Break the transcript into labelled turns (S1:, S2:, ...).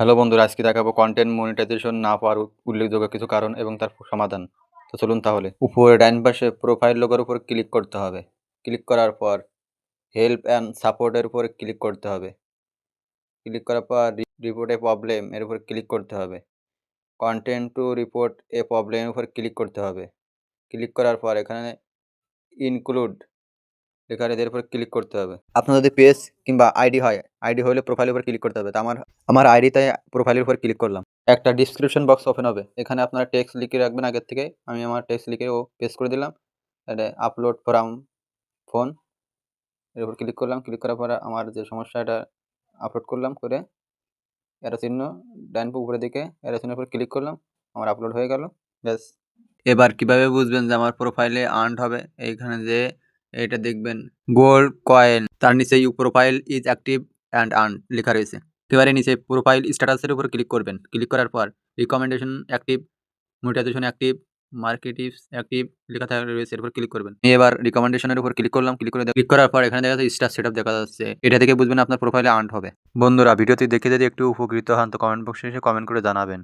S1: Hello বন্ধুরা, আজকে দেখাবো কন্টেন্ট মনিটাইজেশন না পাওয়ার উল্লেখযোগ্য কিছু কারণ এবং তার সমাধান। তো চলুন তাহলে। উপরে ডাইন পাশে প্রোফাইল লোগোর উপর ক্লিক করতে হবে। ক্লিক করার পর হেল্প অ্যান্ড সাপোর্টের উপর ক্লিক করতে হবে। ক্লিক করার পর রিপোর্ট এ প্রবলেম এর উপর ক্লিক করতে হবে। কন্টেন্ট টু রিপোর্ট এ প্রবলেমের উপর ক্লিক করতে হবে। ক্লিক করার পর এখানে ইনক্লুড এখানে এদের উপর ক্লিক করতে হবে। আপনার যদি পেজ কিংবা আইডি হয় আইডি হলে প্রোফাইলের উপর ক্লিক করতে হবে। তো আমার আমার আইডিতে প্রোফাইলের উপর ক্লিক করলাম। একটা ডিসক্রিপশন বক্স ওপেন হবে। এখানে আপনারা টেক্সট লিখে রাখবেন আগের থেকে। আমি আমার টেক্সট লিখে ও পেস্ট করে দিলাম। এটা আপলোড ফ্রম ফোন এর উপর ক্লিক করলাম। ক্লিক করার পরে আমার যে সমস্যা এটা আপলোড করলাম করে এরা চিহ্ন ডাইন উপরের দিকে এরা চিহ্নের উপর ক্লিক করলাম। আমার আপলোড হয়ে গেল। ব্যাস। এবার কীভাবে বুঝবেন যে আমার প্রোফাইলে আর্ন হবে? এইখানে যে এটা দেখবেন গোল্ড কয়েন তার নিচে you profile is active and earn লেখা রয়েছে। এবারে নিচে প্রোফাইল স্ট্যাটাসের উপর ক্লিক করবেন। ক্লিক করার পর recommendation active monetisation active marketives active লেখা থাকা রয়েছে, এরপর ক্লিক করবেন। এবার রিকমেন্ডেশনের উপর ক্লিক করলাম ক্লিক করে ক্লিক করার পর এখানে দেখা যাচ্ছে স্টার সেটআপ দেখা যাচ্ছে। এটা থেকে বুঝবেন আপনার প্রোফাইলে আর্ন হবে। বন্ধুরা, ভিডিওটি দেখে যদি একটু উপকৃত হন, তো কমেন্ট বক্সে এসে কমেন্ট করে জানাবেন।